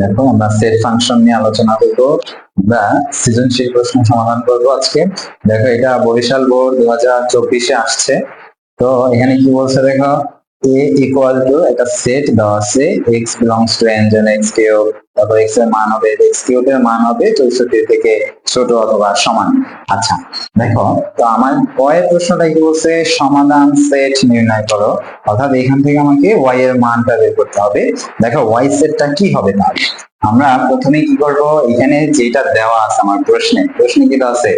দেখো, আমরা set function নিয়ে আলোচনা করব, আমরা সৃজনশীল প্রশ্ন সমাধান করব আজকে। দেখো, এটা বরিশাল বোর্ড দু হাজার চব্বিশে আসছে। তো এখানে কি বলছে দেখো? এ ইকুয়াল একটা সেট দেওয়া আছে এক্স বিলংস টু n জন এক্স কিউব তারপর এক্সের মান হবে এক্স কিউব এর মান হবে চৌষট্টি থেকে ছোট অথবা সমান। আচ্ছা দেখো, তো আমার প্রশ্নটা কি বলছে? সমাধান সেট নির্ণয় করো। অর্থাৎ এখান থেকে আমাকে ওয়াই এর মানটা বের করতে হবে। দেখো ওয়াই সেটটা কি হবে তার? আমরা প্রথমে কি করব? এখানে যেটা দেওয়া আছে আমার প্রশ্নে প্রশ্নে কি আছে,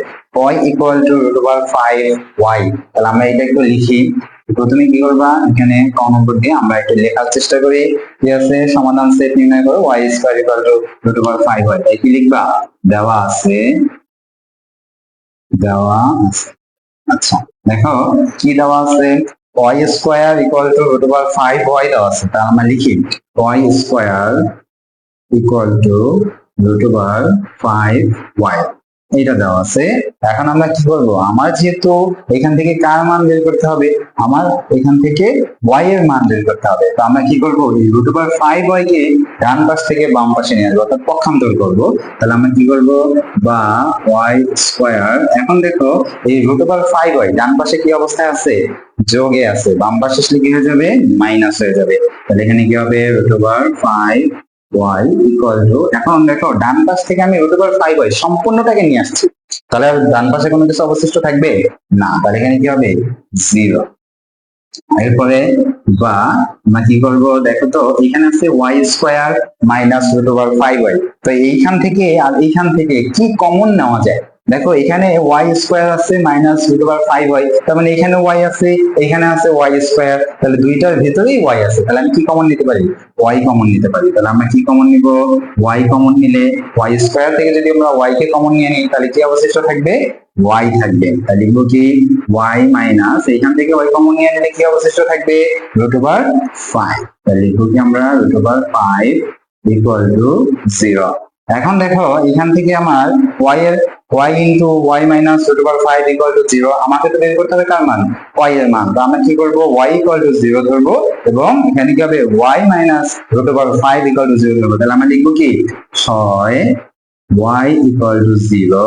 y equal to root over five y তাহলে আমরা এটা একটু লিখি। প্রথমে কি করবা? এখানে ক নম্বর দিয়ে আমরা একটু লেখার চেষ্টা করি। কি আছে? সমাধান সেট নির্ণয় করো। y square equal to root over five হয়। তাই কি লিখবা? দেওয়া আছে। দেওয়া আছে। আচ্ছা দেখো, কি দেওয়া আছে? y square equal to root over five y দেওয়া আছে। তা আমরা লিখি। y square equal to root over five y এটা দেওয়া আছে। এখন আমরা কি করব? আমার যেহেতু এখান থেকে কার মান বের করতে হবে? আমার এখান থেকে y এর মান বের করতে হবে। তো আমরা কি করব? রুট ওভার ফাইভ ওয়াই কে ডান পাশ থেকে বাম পাশে নিয়ে আসব, অর্থাৎ পক্ষান্তর করব। তাহলে আমরা কি করব? বা ওয়াই স্কোয়ার এখন দেখো, এই রুট ওভার ফাইভ ওয়াই ডান পাশে কি অবস্থায় আছে? যোগে আছে। বাম পাশে আসলে কি হয়ে যাবে? মাইনাস হয়ে যাবে। তাহলে এখানে কি হবে? Root over five y equal to এখন দেখো, ডান পাশ থেকে আমি রুট ওভার ফাইভ ওয়াই সম্পূর্ণটাকে নিয়ে আসছি। তাহলে আর ডান পাশে কোনো কিছু অবশিষ্ট থাকবে? না, তাহলে এখানে কি হবে? জিরো এরপরে বা, আমরা কি করব? দেখো তো, এখানে আছে y square minus root over five y তো এইখান থেকে আর এইখান থেকে কি কমন নেওয়া যায়? দেখো, এখানে ওয়াই স্কোয়ার আছে minus root over five y, তার মানে এখানে ওয়াই আছে, এখানে আছে ওয়াই স্কোয়ার তাহলে দুইটার ভেতরেই ওয়াই আছে, তাহলে আমি কি কমন নিতে পারি? ওয়াই কমন নিতে পারি, তাহলে আমরা কি কমন নিব? ওয়াই কমন নিলে ওয়াই স্কোয়ার থেকে যদি আমরা y কে কমন নিয়ে নিই, তাহলে কি অবশিষ্ট থাকবে? ওয়াই থাকবে, তাহলে লিখব কি? ওয়াই মাইনাস এখান থেকে ওয়াই কমন নিয়ে নিলে কি অবশিষ্ট থাকবে? রুট ওভার ফাইভ তাহলে লিখব কি আমরা? Root over five equal to zero এখন দেখো, এখান থেকে আমার ওয়াই এর y into y minus root over five equal to zero আমাকে তো বের করতে হবে কার মান? Y এর মান। তো আমরা কি করব? Y ইকুয়াল টু জিরো ধরবো এবং এখানে কি হবে? Y minus root over five equal to zero ধরবো। তাহলে আমরা লিখব কি? ছয় y ইকুয়াল টু জিরো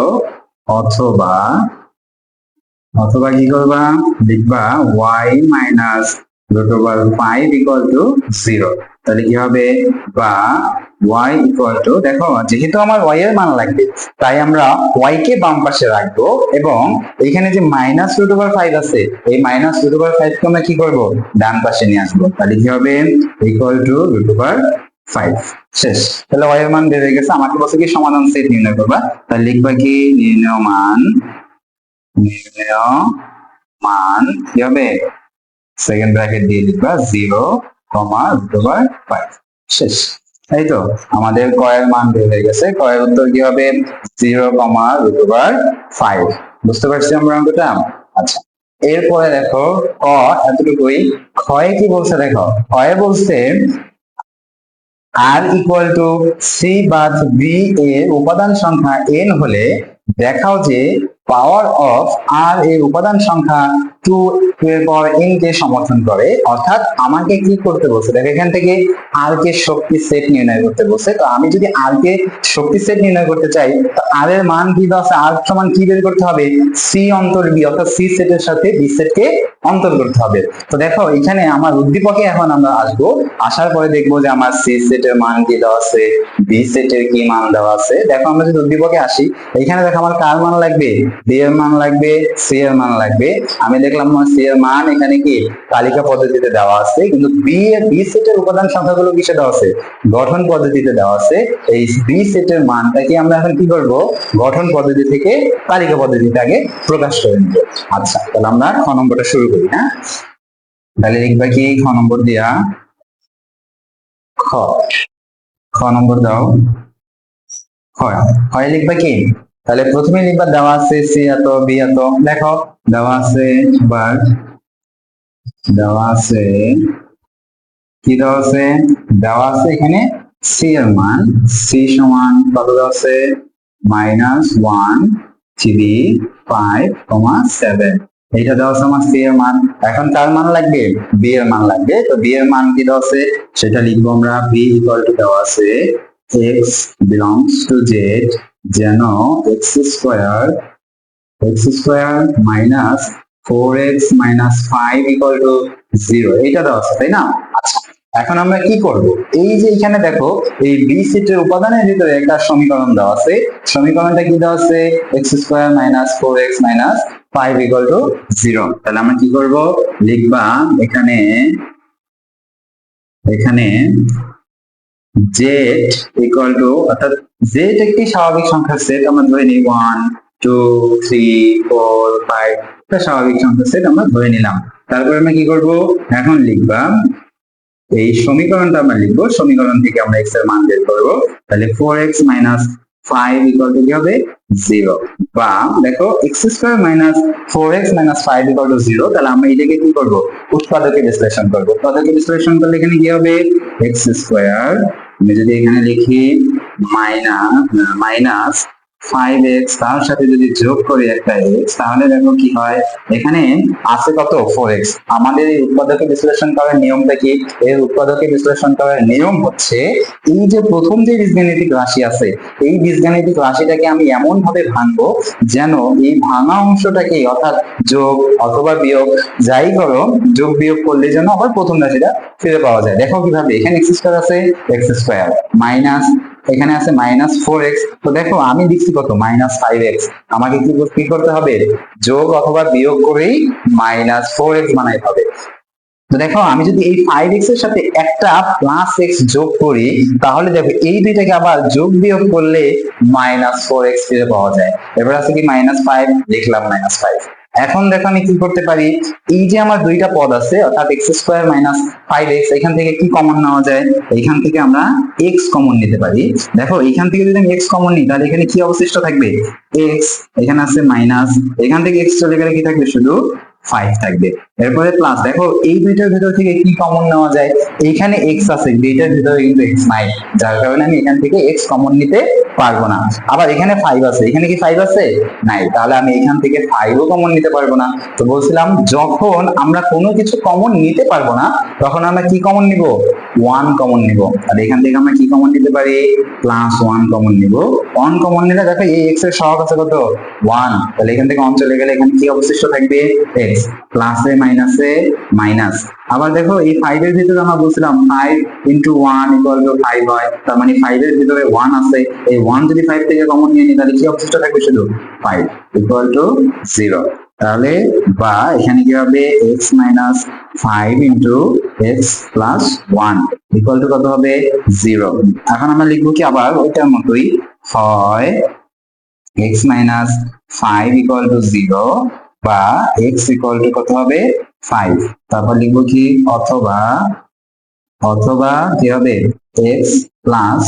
অথবা অথবা কি করবা? লিখবা y minus root over five equal to zero তাহলে কি হবে? বা y ইকুয়াল টু দেখো, যেহেতু আমার y এর মান লাগবে, তাই আমরা y কে বাম পাশে রাখব এবং এখানে যে মাইনাস রুট ওভার ফাইভ আছে, এই মাইনাস রুট ওভার ফাইভ কে আমরা কি করব? ডান পাশে নিয়ে আসব। তাহলে কি হবে? Equal to root over five শেষ। তাহলে y এর মান বের হয়ে গেছে। আমাকে বলছে কি, সমাধান সেট নির্ণয় করবা। তাহলে লিখবা কি, নির্ণয় মান নির্ণয় মান, কি হবে? সেকেন্ড ব্র্যাকেট দিয়ে লিখবা zero comma root over five শেষ। এই তো, আমাদের কয়ের মান বের হয়ে গেছে। কয়ের উত্তর কি হবে? Zero comma root over five বুঝতে পারছি আমরা অঙ্কটা? আচ্ছা এরপরে দেখো, ক, এতটুকুই। ক্ষয়ে কি বলছে দেখো? ক্ষয়ে বলছে আর ইকুয়াল টু সি বাদ বি এর উপাদান সংখ্যা এন হলে দেখাও যে পাওয়ার অফ আর এর উপাদান সংখ্যা টু এর এন কে সমর্থন করে, অর্থাৎ আমাকে কি করতে বলছে? দেখো, এখান থেকে আর কে শক্তি সেট নির্ণয় করতে বলছে। তো আমি যদি আর কে শক্তি সেট নির্ণয় করতে চাই, তো আর এর মান কি আছে? আর সমান কি বের করতে হবে? সি অন্তর বি অর্থাৎ সি সেটের সাথে বি সেটকে অন্তর করতে হবে। তো দেখো, এখানে আমার উদ্দীপকে এখন আমরা আসব। আসার পরে দেখব যে আমার সি সেটের মান কি দেওয়া আছে? বি সেটের কি মান দেওয়া আছে? দেখো, আমরা যদি উদ্দীপকে আসি এখানে দেখো আমার কার মান লাগবে? বি এর মান লাগবে সি এর মান লাগবে। আমি দেখলাম সি এর মান এখানে কি? তালিকা পদ্ধতিতে দেওয়া আছে, কিন্তু বি এর বি সেটের উপাদান সংখ্যাগুলো কিসে দেওয়া আছে? গঠন পদ্ধতিতে দেওয়া আছে। এই বি সেটের মানটাকে আমরা এখন কি করব? গঠন পদ্ধতি থেকে তালিকা পদ্ধতিতে আগে প্রকাশ করে নিব। আচ্ছা তাহলে আমরা খ নম্বরটা শুরু করি হ্যাঁ? তাহলে লিখবা কি? খ নম্বর দিয়া খ। খ নম্বর দাও। হয় হয় লিখবা কি? তাহলে প্রথমে লিখবা দেওয়া আছে সি এত, বি এত। দেখো, দেওয়া আছে এবার দেওয়া আছে কি দেওয়া আছে? দেওয়া আছে এখানে সি এর মান। সি সমান কত দেওয়া আছে? Minus one three five comma seven. এইটা দেওয়া আছে আমার সি এর মান। এখন কার মান লাগবে? বি এর মান লাগবে। তো বি এর মান কি দেওয়া আছে? সেটা লিখব আমরা বি ইকুয়াল টু দেওয়া আছে এক্স বিলংস টু জেড যেন X square X square minus four X minus five equal to zero এটা দেওয়া আছে, তাই না? আচ্ছা এখন আমরা কি করব? এই যে এখানে দেখো, এই বি সেটের উপাদানের ভিতরে একটা সমীকরণ দেওয়া আছে, সমীকরণটা কি দেওয়া আছে? X square minus four X minus five equal to zero তাহলে আমরা কি করব? লিখবা এখানে এখানে জেড ইকুয়াল টু অর্থাৎ জেড একটি স্বাভাবিক সংখ্যা সেট আমরা ধরে নিই one two three four five একটা স্বাভাবিক সংখ্যা সেট আমরা ধরে নিলাম। তারপরে আমরা কি করব? এখন লিখবা এই সমীকরণটা আমরা লিখব। সমীকরণ থেকে আমরা এক্সের মান বের করব। তাহলে four X minus five equal to কি হবে? জিরো বা দেখো X square minus four X minus five equal to zero তাহলে আমরা এটাকে কি করব? উৎপাদকে বিশ্লেষণ করব। উৎপাদকে বিশ্লেষণ করলে এখানে কি হবে? এক্স স্কোয়ার আমি যদি এখানে লিখি মাইনাস মাইনাস ফাইভ এক্স তার সাথে যদি যোগ করি একটা এক্স তাহলে দেখো কি হয়? এখানে আছে কত? ফোর এক্স আমাদের এই উৎপাদকে বিশ্লেষণ করার নিয়মটা কি? এর উৎপাদকে বিশ্লেষণ করার নিয়ম হচ্ছে, এই যে প্রথম যে বীজগাণিতিক রাশি আছে, এই বীজগাণিতিক রাশিটাকে আমি এমন ভাবে ভাঙবো যেন এই ভাঙা অংশটাকে, অর্থাৎ যোগ অথবা বিয়োগ, যাই করো, যোগ বিয়োগ করলে যেন আবার প্রথম রাশিটা ফিরে পাওয়া যায়। দেখো কীভাবে, এখানে এক্স স্কোয়ার আছে এক্স স্কোয়ার মাইনাস এখানে আছে মাইনাস ফোর এক্স তো দেখো, আমি লিখছি কত? মাইনাস ফাইভ এক্স আমাকে কি করতে হবে? যোগ অথবা বিয়োগ করেই মাইনাস ফোর এক্স বানাইতে হবে। তো দেখো, আমি যদি এই ফাইভ এক্সের সাথে একটা প্লাস এক্স যোগ করি, তাহলে দেখো, এই দুইটাকে আবার যোগ বিয়োগ করলে মাইনাস ফোর এক্স ফিরে পাওয়া যায়। এবার আছে কি? মাইনাস ফাইভ লিখলাম মাইনাস ফাইভ এখন দেখো আমি কি করতে পারি? এই যে আমার দুইটা পদ আছে, অর্থাৎ X square minus five X এখান থেকে কি কমন নেওয়া যায়? এখান থেকে আমরা এক্স কমন নিতে পারি। দেখো এখান থেকে যদি আমি এক্স কমন নিই, তাহলে এখানে কি অবশিষ্ট থাকবে? এক্স এখানে আছে মাইনাস এখান থেকে এক্স চলে গেলে কি থাকবে? শুধু ফাইভ থাকবে। এরপরে প্লাস দেখো এই দুইটার ভিতর থেকে কি কমন নেওয়া যায়? এইখানে এক্স আছে, দুইটার ভিতরে কিন্তু এক্স নাই। যার কারণে আমি এখান থেকে এক্স কমন নিতে পারব না। আবার এখানে ফাইভ আছে, এখানে কি ফাইভ আছে? নাই। তাহলে আমি এখান থেকে ফাইভও কমন নিতে পারব না। তো বলছিলাম, যখন আমরা কোনো কিছু কমন নিতে পারব না, তখন আমরা কি কমন নিব? ওয়ান কমন নিব। আর এখান থেকে আমরা কি কমন নিতে পারি? প্লাস ওয়ান কমন নিব। ওয়ান কমন নিলে দেখো এই এক্সের সহগ আছে কত? ওয়ান তাহলে এখান থেকে অন চলে গেলে এখানে কি অবশিষ্ট থাকবে? এক্স প্লাসে মাইনাসে মাইনাস আবার দেখো এই ফাইভ এর ভিতরে আমরা বলছিলাম five into one equal to five হয়। তার মানে ফাইভ এর ভিতরে ওয়ান আছে। এই ওয়ান যদি ফাইভ থেকে কমন নিয়ে নিই, তাহলে কি অবশিষ্ট থাকবে শুধু? ফাইভ ইকুয়াল টু জিরো তাহলে বা এখানে কি হবে? X minus five into X plus one equal to কত হবে? জিরো এখন আমরা লিখব কি আবার ওইটার মতোই। হয় X minus five equal to zero বা এক্স ইকুয়াল টু কত হবে? ফাইভ তারপর লিখব কি? অথবা অথবা কি হবে? X plus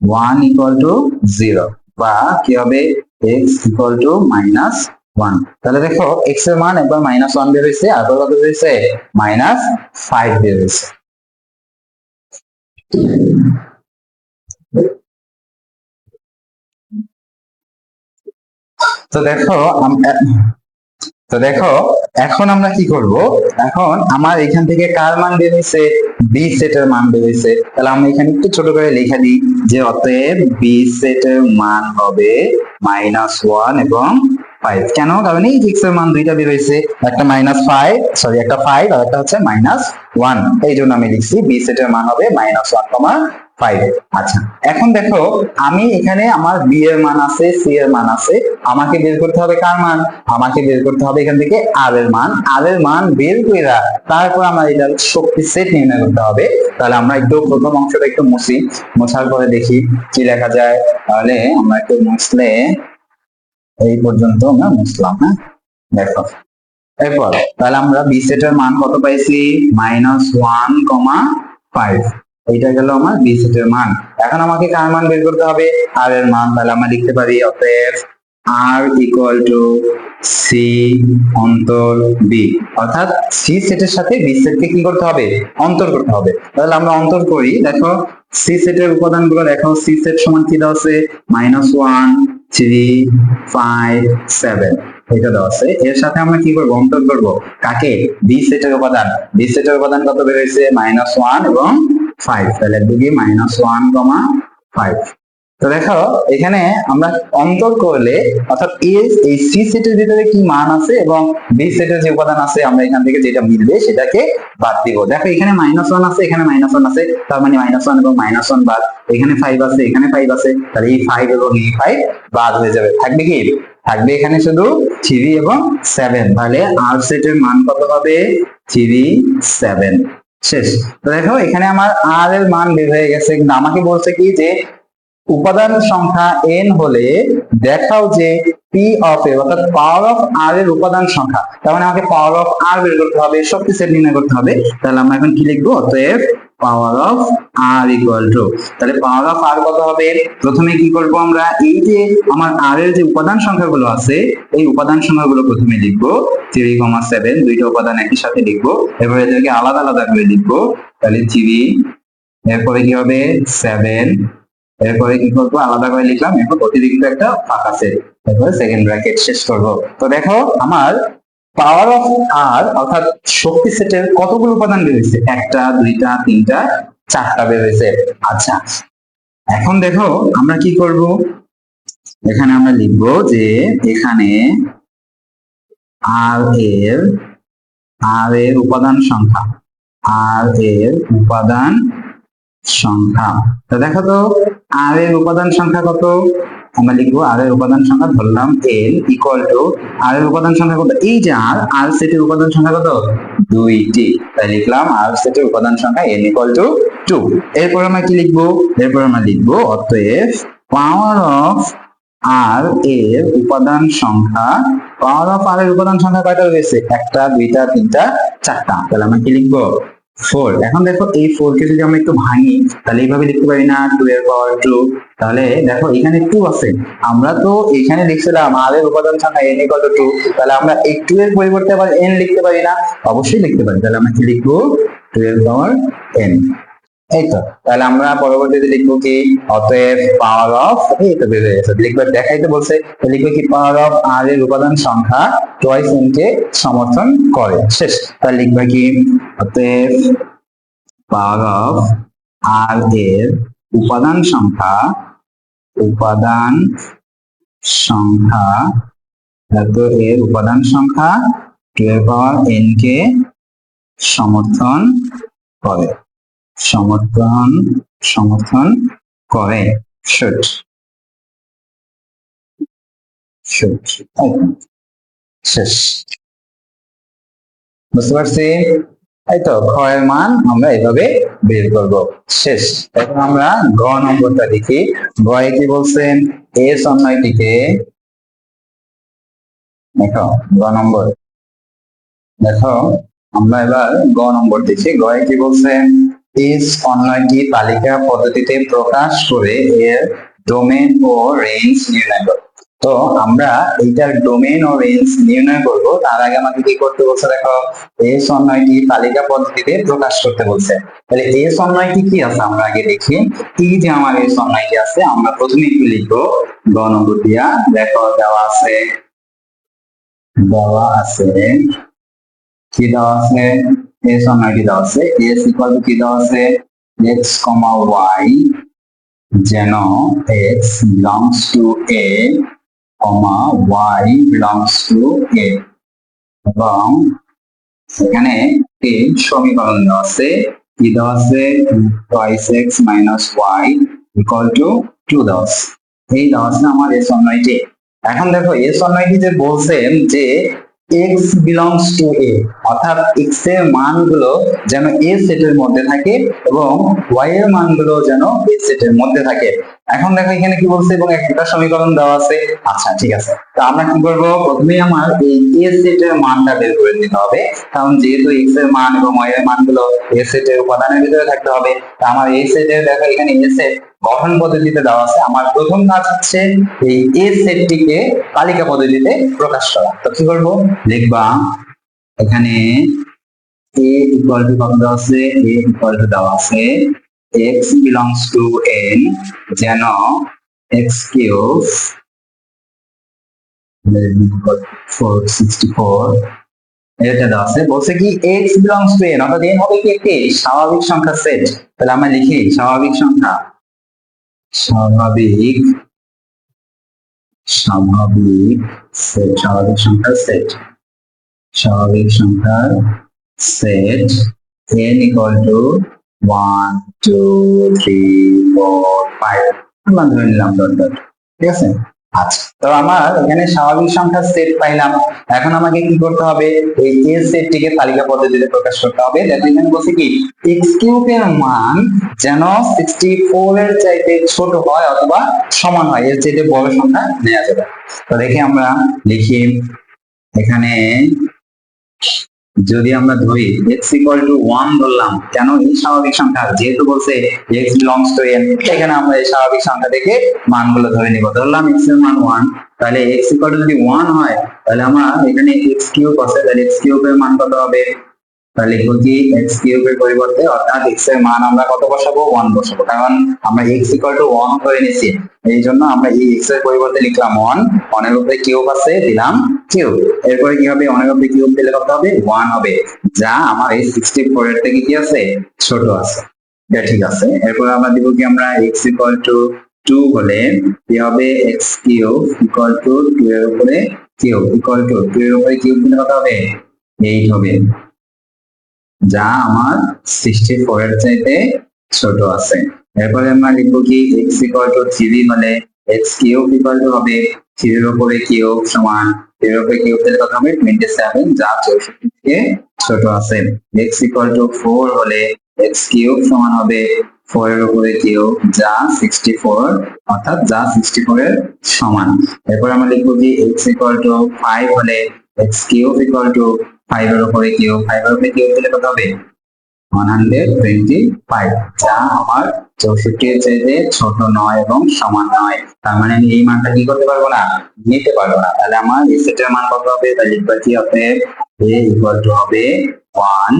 one equal to zero বা কি হবে? X equal to minus one তাহলে দেখো এক্সের মান একবার মাইনাস ওয়ান বের হয়েছে, আর কত হয়েছে? মাইনাস ফাইভ বের হয়েছে। তো দেখো তো দেখো, এখন আমরা কি করব? এখন আমার এখান থেকে কার মান বের হয়েছে বি সেটের মান বের হয়েছে তাহলে আমরা এখানে একটু ছোট করে লিখে দিই যে অতএব বি সেটের মান হবে মাইনাস ওয়ান এবং ফাইভ কেন? কারণ এই এক্সের মান দুইটা বের হয়েছে একটা মাইনাস ফাইভ সরি একটা ফাইভ আর একটা হচ্ছে মাইনাস ওয়ান এই জন্য আমি লিখছি বি সেটের মান হবে মাইনাস ওয়ান কমা ফাইভ আচ্ছা এখন দেখো, আমি এখানে আমার বি এর মান আছে সি এর মান আছে, আমাকে বের করতে হবে কার মান? আমাকে বের করতে হবে এখান থেকে আর এর মান। আর এর মান বের করে তারপর আমার এটা শক্তি সেট নির্ণয় করতে হবে। তাহলে আমরা একটু প্রথম অংশটা একটু মুছি, মোছার পরে দেখি কি লেখা যায়। তাহলে আমরা একটু মুছলে এই পর্যন্ত আমরা মুছলাম হ্যাঁ? দেখো, এরপর তাহলে আমরা বি সেটের মান কত পাইছি? মাইনাস ওয়ান কমা ফাইভ এইটা গেল আমার বি সেটের মান। এখন আমাকে কার মান বের করতে হবে? আর এর মান তাহলে আমরা লিখতে পারি অতএব আর ইকুয়াল টু সি অন্তর বি অর্থাৎ সি সেটের সাথে বি সেটকে কি করতে হবে? অন্তর করতে হবে। তাহলে আমরা অন্তর করি। দেখো সি সেটের উপাদানগুলো দেখো সি সেট সমান কি দেওয়া আছে? Minus one three five seven এটা দেওয়া আছে। এর সাথে আমরা কি করব? অন্তর করব। কাকে? বি সেটের উপাদান। বি সেটের উপাদান কত বের হয়েছে? মাইনাস ওয়ান এবং ফাইভ তাহলে দুই মাইনাস ওয়ান কমা ফাইভ তো দেখো, এখানে আমরা অন্তর করলে, অর্থাৎ এ এই সি সেটের ভিতরে কি মান আছে এবং বি সেটের যে উপাদান আছে, আমরা এখান থেকে যেটা মিলবে সেটাকে বাদ দিব। দেখো, এখানে মাইনাস ওয়ান আছে, এখানে মাইনাস আছে, তার মানে মাইনাস এবং মাইনাস বাদ। এখানে ফাইভ আছে, এখানে ফাইভ আছে, তাহলে এই ফাইভ এবং এই ফাইভ বাদ হয়ে যাবে। থাকবে কি? থাকবে এখানে শুধু থ্রি এবং সেভেন তাহলে আর সেটের মান কত হবে? থ্রি সেভেন শেষ। তো দেখো, এখানে আমার আর এর মান বের হয়ে গেছে। কিন্তু আমাকে বলছে কি যে উপাদান সংখ্যা n হলে দেখাও যে পি অফ এ অর্থাৎ পাওয়ার অফ আর এর উপাদান সংখ্যা, তার মানে আমাকে পাওয়ার অফ আর বের করতে হবে সেট নির্ণয় করতে হবে, তাহলে আমরা এখন কি লিখব? অতএব power of R equal to তাহলে পাওয়ার অফ আর কত হবে? প্রথমে কি করব আমরা? এই যে আমার আর এর যে উপাদান সংখ্যাগুলো আছে, এই উপাদান সংখ্যাগুলো প্রথমে লিখব থ্রি কমা সেভেন দুইটা উপাদান একই সাথে লিখব, এরপরে এদেরকে আলাদা আলাদা করে লিখব, তাহলে থ্রি এরপরে কি হবে? সেভেন এরপরে কি করব? আলাদা করে লিখলাম। এরপর অতিরিক্ত একটা ফাঁকা এরপরে সেকেন্ড ব্র্যাকেট শেষ করব। তো দেখো, আমার পাওয়ার অফ আর অর্থাৎ শক্তি সেটের কতগুলো উপাদান বেরোচ্ছে একটা, দুইটা, তিনটা, চারটা বেরোচ্ছে আচ্ছা। এখন দেখো, আমরা কি করব? এখানে আমরা লিখব যে এখানে আর এর আর এর উপাদান সংখ্যা আর এর উপাদান সংখ্যা। তো দেখো তো আর এর উপাদান সংখ্যা কত? আমরা লিখব আর এর উপাদান সংখ্যা, ধরলাম এল ইকুয়াল টু আর এর উপাদান সংখ্যা কত? এই যে আর আর সেটের উপাদান সংখ্যা কত? দুইটি। তাই লিখলাম আর সেটের উপাদান সংখ্যা এন ইকুয়াল টু টু এরপর আমরা কি লিখব? এরপর আমরা লিখব অতএব পাওয়ার অফ আর এর উপাদান সংখ্যা পাওয়ার অফ আর এর উপাদান সংখ্যা কয়টা হয়েছে একটা, দুইটা, তিনটা, চারটা। তাহলে আমরা কি লিখব? ফোর এখন দেখো এই ফোর কে যদি আমরা একটু ভাঙি, তাহলে এইভাবে লিখতে পারি না টু এর পাওয়ার টু তাহলে দেখো এখানে টু আছে। আমরা তো এখানে লিখছিলাম আর এর উপাদান সংখ্যা এন ইকুয়াল টু তাহলে আমরা এই টু এর পরিবর্তে আবার এন লিখতে পারি না। অবশ্যই লিখতে পারি। তাহলে আমরা কি লিখব? টু এর পাওয়ার এন এই তো, তাহলে আমরা পরবর্তীতে লিখব কি, অতএব পাওয়ার অফ এই তো হয়ে গেছে। লিখবে দেখাইতে বলছে তো লিখবে কি পাওয়ার অফ আর এর উপাদান সংখ্যা টয়েস এন কে সমর্থন করে। শেষ। তাহলে লিখবে কি, অতএব পাওয়ার অফ আর এর উপাদান সংখ্যা উপাদান সংখ্যা এত এর উপাদান সংখ্যা টু এর পাওয়ার এন কে সমর্থন করে। সমর্থন সমর্থন করে শুড শুড শেষ। বুঝতে পারছি? এই তো, ক্ষয়ের মান আমরা এভাবে বের করব। শেষ। এখন আমরা গ নম্বরটা দেখি। গয়ে কি বলছেন? এ সন্নয়টিকে দেখো গ নম্বর। দেখো, আমরা এবার গ নম্বর দেখি। গয়ে কি বলছেন? ইজ অন্যটি তালিকা পদ্ধতিতে প্রকাশ করে এর ডোমেন ও রেঞ্জ নির্ণয় করো। তো আমরা এইটার ডোমেন ও রেঞ্জ নির্ণয় করব। তার আগে আমাকে কি করতে বলছে দেখো, এস অন্যয়টি তালিকা পদ্ধতিতে প্রকাশ করতে বলছে। তাহলে এস অন্যয়টি কি আছে? আমরা আগে দেখি। এই যে আমার এস অন্যয়টি আছে, আমরা প্রথমে কি লিখব। গ নম্বর দিয়া দেখো, দেওয়া আছে। দেওয়া আছে। কি দেওয়া আছে? এস অন্যয়টি দেওয়া আছে। এস ইকুয়াল টু কি দেওয়া আছে। এক্স কমা ওয়াই যেন X belongs to A comma Y belongs to A এবং এখানে একটি সমীকরণ দেওয়া আছে। কি দেওয়া আছে twice X minus Y equal to two দেওয়া এই দেওয়া আছে আমার এস অন্যয়টি এখন দেখো এস অন্যয়টি যে বলছেন যে এক্স বিলংস টু এ অর্থাৎ এক্সের মানগুলো যেন এ সেটের মধ্যে থাকে এবং ওয়াই এর মানগুলো যেন এ সেটের মধ্যে থাকে। এখন দেখো এখানে কি বলছে এবং একটা সমীকরণ দেওয়া আছে। আচ্ছা ঠিক আছে। তো আমরা কি করব? প্রথমে আমার এই এ সেটের মানটা বের করে নিতে হবে। কারণ যেহেতু এক্সের মান এবং ওয়াই এর মানগুলো এ সেটের উপাদানের ভিতরে থাকতে হবে, তা আমার এই সেটের দেখো এখানে এ সেট গঠন পদ্ধতিতে দেওয়া আছে। আমার প্রথম কাজ হচ্ছে এই এ সেটটিকে তালিকা পদ্ধতিতে প্রকাশ করা। তো কি করব? লিখবা, এখানে এ ইকুয়াল টু কত দেওয়া আছে? এ ইকুয়াল টু দেওয়া আছে x belongs to n, যেন এক্স কিউব এটা দেওয়া আছে। বলছে কি, x belongs to n, অর্থাৎ n হবে স্বাভাবিক সংখ্যা সেট তাহলে আমরা লিখি স্বাভাবিক সংখ্যা। স্বাভাবিক স্বাভাবিক সেট স্বাভাবিক সংখ্যার সেট স্বাভাবিক সংখ্যার set n equal to one two three four five আমরা ধরে নিলাম ডট ঠিক আছে? আচ্ছা তো আমার এখানে স্বাভাবিক সংখ্যার সেট পাইলাম। এখন আমাকে কি করতে হবে? এই এ সেটটিকে তালিকা পদ্ধতিতে প্রকাশ করতে হবে। দেখো এখানে বলছে কি এক্স কিউব এর মান যেন সিক্সটি ফোর এর চাইতে ছোট হয় অথবা সমান হয়। এর চাইতে বড় সংখ্যা নেওয়া যাবে। তো দেখি আমরা লিখি। এখানে যদি আমরা ধরি x ইকুয়াল টু ওয়ান ধরলাম, কেন এই স্বাভাবিক সংখ্যা? যেহেতু বলছে x বিলংস টু n এখানে আমরা এই স্বাভাবিক সংখ্যা থেকে মানগুলো ধরে নিব। ধরলাম x এর মান ওয়ান তাহলে x ইকুয়াল টু যদি ওয়ান হয়, তাহলে আমরা এখানে x কিউব আছে, তাহলে x কিউব এর মান কত হবে? তাহলে লিখব কি x কিউব এর পরিবর্তে? অর্থাৎ x এর মান আমরা কত বসাবো? ওয়ান বসাবো। কারণ আমরা x ইকুয়াল টু ওয়ান ধরে নিছি এই জন্য আমরা এই x এর পরিবর্তে লিখলাম ওয়ান অনেক উপরে কিউব আছে, দিলাম কিউব। এরপরে কি হবে? অনেক উপরে কিউব দিলে কত হবে? ওয়ান হবে। যা আমার এই সিক্সটি ফোর এর থেকে কি আছে? ছোট আছে। এটা ঠিক আছে। এরপর আমরা দিব কি আমরা x ইকুয়াল টু টু হলে কি হবে? x cube equal to two এর উপরে কিউব। ইকুয়াল টু টু এর উপরে কিউব দিলে কত হবে? এইট হবে। যা আমার সিক্সটি ফোর এর চাইতে ছোট আছে। এরপরে আমরা লিখব কি x ইকুয়াল টু থ্রি হলে x কিউব ইকুয়াল টু হবে থ্রির উপরে কিউব সমান থ্রির উপরে কিউব দিলে হবে টোয়েন্টি সেভেন যা চৌষট্টি থেকে ছোট আছে। x ইকুয়াল টু ফোর হলে x কিউব সমান হবে ফোর এর উপরে কিউব যা সিক্সটি ফোর অর্থাৎ যা সিক্সটি ফোর এর সমান। এরপর আমরা লিখব কি এক্স ইকুয়াল টু ফাইভ হলে x cube equal to five এর উপরে কিউব ফাইভ এর উপরে কিউব দিলে কত হবে? ওয়ান হান্ড্রেড টোয়েন্টি ফাইভ যা আমার চৌষট্টির চাইতে ছোট নয় এবং সমান নয়। তার মানে আমি এই মানটা কি করতে পারব না? নিতে পারব না। তাহলে আমার সেটের মান কত হবে? তাহলে লিখব কি হবে? এ ইকুয়াল টু হবে ওয়ান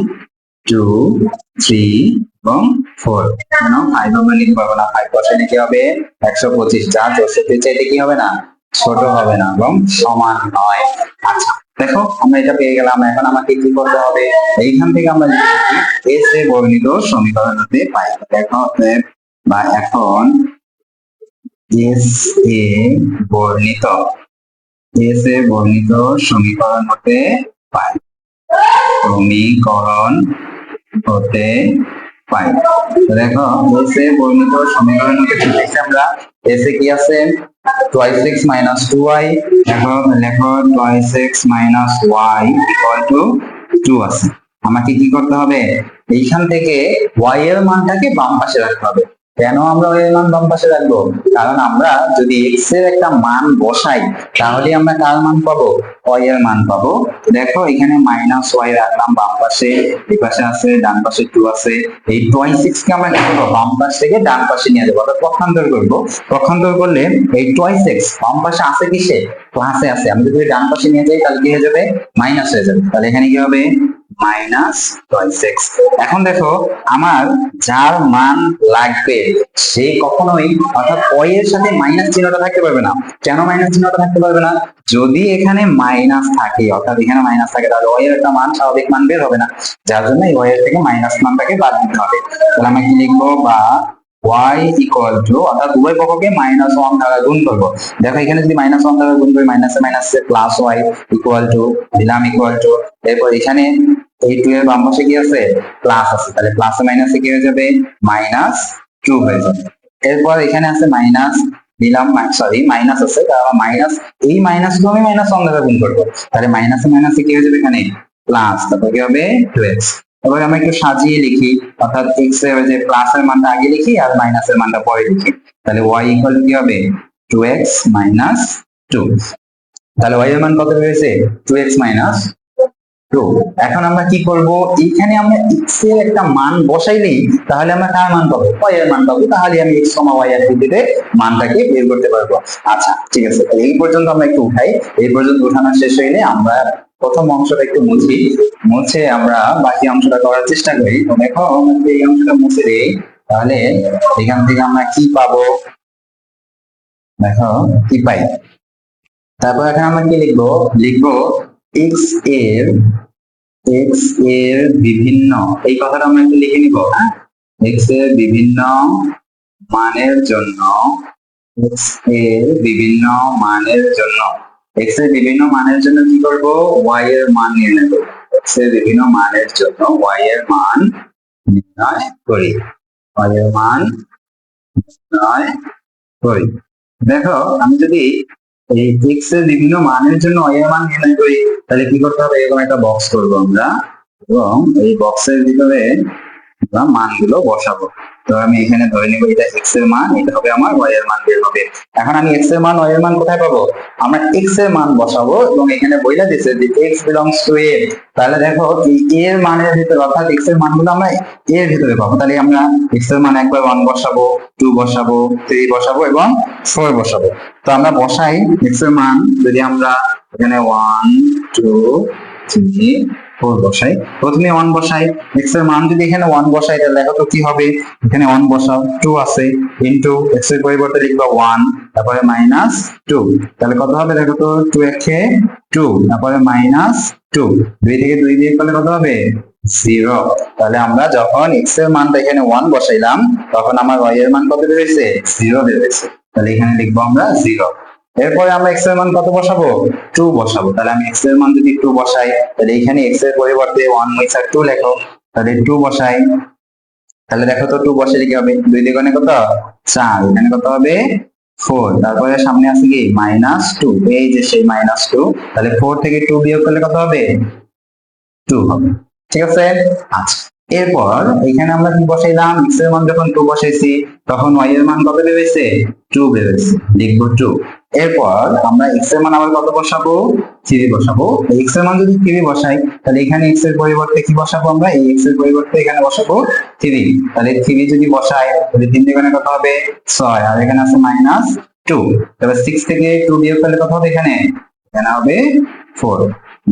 টু থ্রি এবং ফোর কেন? ফাইভ আমরা লিখতে পারব না। ফাইভ পার্সেন্ট কি হবে? একশো পঁচিশ। যা চৌষট্টির চাইতে কি হবে না? ছোট হবে না এবং সমান নয়। আচ্ছা দেখো, আমরা এটা পেয়ে গেলাম। এখন আমাকে কি করতে হবে? এইখান থেকে আমরা এস এ বর্ণিত সমীকরণ হতে পাই দেখো বা এখন এস এ বর্ণিত এস এ বর্ণিত সমীকরণ হতে পাই সমীকরণ হতে পাই তো দেখো, বলছে, পরিণত সমীকরণকে সমীকরণ কি আমরা এস কি আছে? Twice X minus two Y লেখো লেখো, twice x minus y equal to 2 আছে। আমাকে কি করতে হবে? এইখান থেকে ওয়াই এর মানটাকে বাম পাশে রাখতে হবে। কেন আমরা এর মান বাম পাশে রাখব? কারণ আমরা যদি x এর একটা মান বসাই তাহলে আমরা কার মান পাবো? y এর মান পাবো। দেখো, এখানে মাইনাস ওয়াই রাখলাম বাম পাশে, এই পাশে আছে, ডান পাশে টু আছে। এই টোয়েন্টি সিক্স কে আমরা কি করব বাম পাশ থেকে ডান পাশে নিয়ে যাব, অর্থাৎ পক্ষান্তর করব। পক্ষান্তর করলে এই টোয়েন্টি সিক্স বাম পাশে আছে কিসে? ক্লাসে আছে। আমি যদি ডান পাশে নিয়ে যাই, তাহলে কি হয়ে যাবে? মাইনাস হয়ে যাবে। তাহলে এখানে কি হবে? মাইনাস সিক্স এখন দেখো, আমার যার মান লাগবে, সে কখনোই অর্থাৎ ওই এর সাথে মাইনাস চিহ্নটা থাকতে পারবে না। কেন মাইনাস চিহ্নটা থাকতে পারবে না? যদি এখানে মাইনাস থাকে, অর্থাৎ এখানে মাইনাস থাকে, তাহলে ওই এর একটা মান, স্বাভাবিক মান বের হবে না। যার জন্য এই ওই এর থেকে মাইনাস মানটাকে বাদ দিতে হবে। তাহলে আমরা কি লিখব? বা y ইকুয়াল টু অর্থাৎ উভয় পক্ষকে মাইনাস ওয়ান দ্বারা গুণ করব। দেখো, এখানে যদি মাইনাস ওয়ান দ্বারা গুণ করি minus minus plus Y equal to দিলাম ইকুয়াল টু এরপর এখানে এই টু এর বাম পাশে কি আছে? প্লাস আছে। তাহলে প্লাস মাইনাসে কি হয়ে যাবে? মাইনাস টু হয়ে যাবে। এরপর এখানে আছে মাইনাস দিলাম সরি মাইনাস আছে, তাহলে মাইনাস এই মাইনাসগুলো আমি মাইনাস ওয়ান দ্বারা গুণ করব। তাহলে মাইনাসে মাইনাসে কি হয়ে যাবে এখানে? প্লাস তারপর কি হবে? টু এক্স এবার আমরা একটু সাজিয়ে লিখি, অর্থাৎ এক্সের যে প্লাস এর মানটা আগে লিখি আর মাইনাস এর মানটা পরে লিখি। তাহলে ওয়াই ইকুয়াল কি হবে? টু এক্স মাইনাস টু তাহলে ওয়াই এর মান কত হয়েছে? টু এক্স মাইনাস টু এখন আমরা কি করব? এখানে আমরা এক্সের একটা মান বসাইলেই তাহলে আমরা কার মান পাবো? ওয়াই এর মান পাবো। তাহলে আমি এক্স কমা ওয়াই এর ভিত্তিতে মানটাকে বের করতে পারব। আচ্ছা ঠিক আছে। এই পর্যন্ত আমরা একটু উঠাই। এই পর্যন্ত উঠানো শেষ হইলে আমরা প্রথম অংশটা একটু মুছি। মুছে আমরা বাকি অংশটা করার চেষ্টা করি। তো দেখো, আমরা এই অংশটা মুছে দিই, তাহলে এখান থেকে আমরা কি পাবো? দেখো, কি পাই? তারপর এখানে আমরা কি লিখব? লিখব এক্সের এক্সের বিভিন্ন, এই কথাটা আমরা একটু লিখে নিব হ্যাঁ? এক্সের বিভিন্ন মানের জন্য এক্সের বিভিন্ন মানের জন্য। X এর বিভিন্ন মানের জন্য কি করব? Y এর মান নির্ণয় করব। X এর বিভিন্ন মানের জন্য y এর মান নির্ণয় করি। Y এর মান নির্ণয় করি। দেখো, আমি যদি এই x এর বিভিন্ন মানের জন্য y এর মান নির্ণয় করি, তাহলে কি করতে হবে? এরকম একটা বক্স করব আমরা। এবং এই বক্সের ভিতরে আমরা মানগুলো বসাবো। তো আমি এখানে ধরে নিব, এটা x এর মান, এটা হবে আমার y এর মান বের হবে। এখন আমি x এর মান, y এর মান কোথায় পাবো? আমরা x এর মান বসাবো এবং এখানে বইলা দিছে যে x belongs to a তাহলে দেখো এই a এর মানের ভিতরে, অর্থাৎ x এর মানগুলো আমরা a এর ভিতরে পাবো। তাহলে আমরা x এর মান একবার 1 বসাবো 2 বসাবো 3 বসাবো এবং 4 বসাবো। তো আমরা বসাই, x এর মান যদি আমরা এখানে 1 2 3 ফোর বসাই। প্রথমে ওয়ান বসাই এক্সের মান যদি এখানে ওয়ান বসাই, তাহলে দেখো তো কি হবে? এখানে ওয়ান বসাও টু আছে ইন্টু এক্সের পরিবর্তে লিখবা ওয়ান তারপরে মাইনাস টু তাহলে কত হবে দেখো তো? টু একে টু তারপরে মাইনাস টু দুই থেকে দুই দিয়ে করলে কত হবে? জিরো তাহলে আমরা যখন এক্সের মানটা এখানে ওয়ান বসাইলাম, তখন আমার ওয়াই এর মান কত বেরোয়েছে জিরো বেরোয়েছে তাহলে এখানে লিখব আমরা জিরো এরপরে আমরা এক্সের মান কত বসাবো? টু বসাবো। তাহলে আমি এক্সের মান যদি টু বসাই, তাহলে এখানে এক্সের পরিবর্তে ওয়ান মিক্সার টু লেখো। তাহলে টু বসাই। তাহলে দেখো তো টু বসালে কি হবে? দুই দ্বিগুণে কত? চার। এখানে কত হবে? ফোর তারপরে সামনে আছে কি? মাইনাস টু এই যে সেই মাইনাস টু তাহলে ফোর থেকে টু বিয়োগ করলে কত হবে? টু হবে। ঠিক আছে? আচ্ছা। এরপর এখানে আমরা কি বসাইলাম? এক্সের মান যখন টু বসাইছি, তখন y এর মান কত বেরোয়েছে টু বেরোয়েছে লিখব টু এরপর আমরা এক্সের মান আবার কত বসাবো? থ্রি বসাবো। এক্সের মান যদি থ্রি বসাই, তাহলে এখানে এক্সের পরিবর্তে কি বসাবো আমরা? এই এক্সের পরিবর্তে এখানে বসাবো থ্রি। তাহলে থ্রি যদি বসাই, তাহলে তিন দ্বিগুণে কত হবে? ছয়। আর এখানে আছে মাইনাস টু তাহলে সিক্স থেকে টু বিয়োগ করলে কত হবে এখানে? এখানে হবে ফোর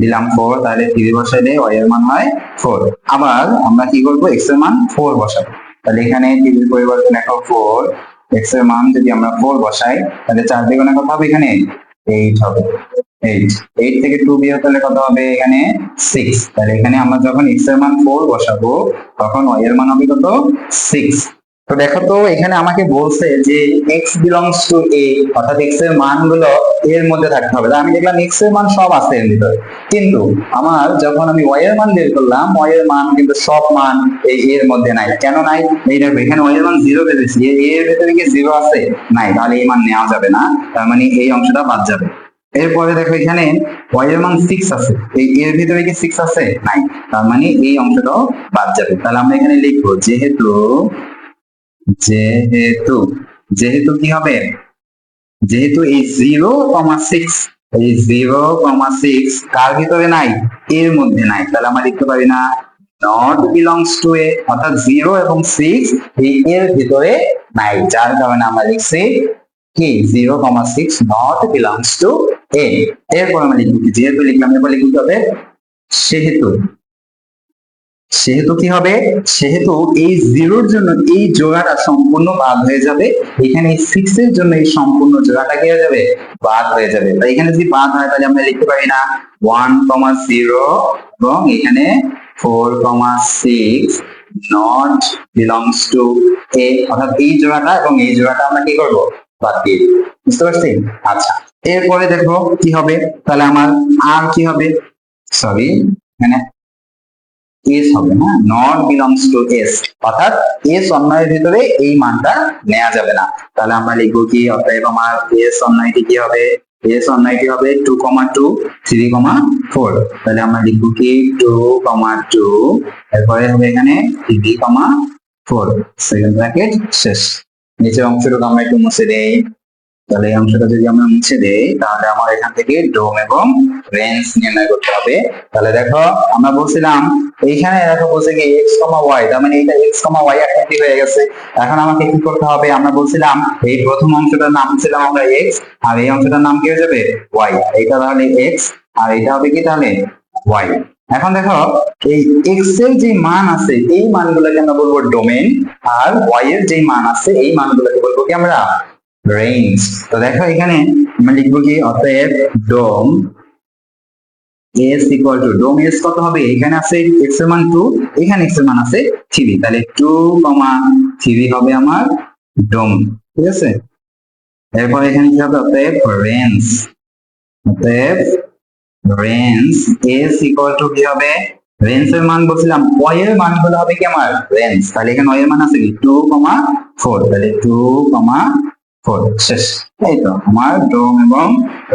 দিলাম ফোর তাহলে থ্রি বসাইলে y এর মান হয় ফোর আবার আমরা কি করব? এক্সের মান ফোর বসাবো। তাহলে এখানে থ্রির পরিবর্তে লেখো ফোর x এর মান যদি আমরা ফোর বসাই, তাহলে চার দ্বিগুণে কত হবে এখানে? এইট হবে। এইট এইট থেকে টু বিয়োগ করলে কত হবে এখানে? সিক্স তাহলে এখানে আমরা যখন এক্সের মান ফোর বসাবো, তখন ওয়াই এর মান হবে কত? সিক্স তো দেখো তো, এখানে আমাকে বলছে যে x belongs to a, অর্থাৎ x এর মানগুলো এর মধ্যে থাকতে হবে। আমি দেখলাম x এর মান সব আছে এর ভিতরে। কিন্তু আমার যখন আমি y এর মান বের করলাম, y এর মান কিন্তু সব মান এই এর মধ্যে নাই। কেন নাই? এই দেখো, এখানে y এর মান জিরো বেরোচ্ছে এ এর ভিতরে কি জিরো আছে? নাই, তাহলে এই মান নেওয়া যাবে না। তার মানে এই অংশটা বাদ যাবে। এরপরে দেখো, এখানে y এর মান সিক্স আছে। এই এর ভিতরে কি সিক্স আছে? নাই। তার মানে এই অংশটাও বাদ যাবে। তাহলে আমরা এখানে লিখব, যেহেতু যেহেতু যেহেতু কি হবে? যেহেতু এই জিরো কমা সিক্স এই জিরো কমা সিক্স কার ভিতরে নাই? এর মধ্যে নাই। তাহলে আমরা লিখতে পারি না নট বিলংস টু এ অর্থাৎ জিরো এবং সিক্স এই এর ভিতরে নাই। যার কারণে আমরা লিখছি কি? Zero comma six not belongs to A এরপর আমরা লিখব কি? যেহেতু লিখলাম, এরপর লিখতে হবে সেহেতু। সেহেতু কি হবে? সেহেতু এই জিরোর জন্য এই জোড়াটা সম্পূর্ণ বাদ হয়ে যাবে। এখানে সিক্স এর জন্য এই সম্পূর্ণ জোড়াটা কি হয়ে যাবে? বাদ হয়ে যাবে। তাই এখানে যদি বাদ হয়, তাহলে আমরা লিখতে পারি না ওয়ান কমা জিরো এবং এখানে four comma six not belongs to A অর্থাৎ এই জোড়াটা এবং এই জোড়াটা আমরা কি করব? বাদ দিয়ে বুঝতে পারছি আচ্ছা। এরপরে দেখো কি হবে। তাহলে আমার আর কি হবে? সরি এখানে এস হবে না নট বিলংস টু এস অর্থাৎ এস অন্যয়ের ভিতরে এই মানটা নেওয়া যাবে না। তাহলে আমরা লিখব কি? অতএব আমার এস অন্যয়টি কি হবে? এস অন্যয়টি হবে two comma two three comma four তাহলে আমরা লিখব কি? টু কমা টু এরপরে হবে এখানে three comma four second bracket শেষ। নিচের অংশটুকু আমরা একটু মুছে দেই তাহলে এই অংশটা যদি আমরা মুছে দেই, তাহলে আমার এখান থেকে ডোম এবং রেঞ্জ নির্ণয় করতে হবে। তাহলে দেখো, আমরা বলছিলাম, এইখানে দেখো বলছে কি এক্স কমা ওয়াই তার মানে এটা এক্স কমা ওয়াই আকৃতি হয়ে গেছে। এখন আমাকে কি করতে হবে? আমরা বলছিলাম, এই প্রথম অংশটার নাম ছিলাম আমরা এক্স আর এই অংশটার নাম কি হয়ে যাবে? ওয়াই এইটা তাহলে এক্স আর এটা হবে কি তাহলে ওয়াই এখন দেখো, এই এক্সের যে মান আছে, এই মানগুলোকে আমরা বলব ডোমেন আর ওয়াই এর যে মান আছে, এই মানগুলোকে বলব কি আমরা রেঞ্জ তো দেখো এখানে আমি লিখব কি? অতএব dom S equal to dom S কত হবে? এখানে আছে এক্সের মান টু এখানে এক্সের মান আছে থ্রি তাহলে টু কমা থ্রি হবে আমার ডোম ঠিক আছে? এরপর এখানে কি হবে? অতএব রেঞ্জ অতএব রেঞ্জ এস ইকুয়াল টু কি হবে? রেঞ্জ এর মান বলছিলাম ওয়াই এর মানগুলো হবে কি আমার? রেঞ্জ তাহলে এখানে ওয়াই এর মান আছে কি? টু কমা ফোর তাহলে টু কমা ফোর শেষ এই আমার ডোম এবং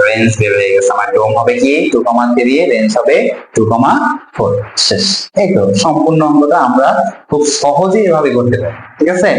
রেঞ্জ বের গেছে। আমার ডোম হবে কি? টু কমা থ্রি রেঞ্জ হবে টু কমা ফোর শেষ এই তো সম্পূর্ণ অঙ্কটা আমরা খুব সহজেই এভাবে করতে পারি, ঠিক আছে?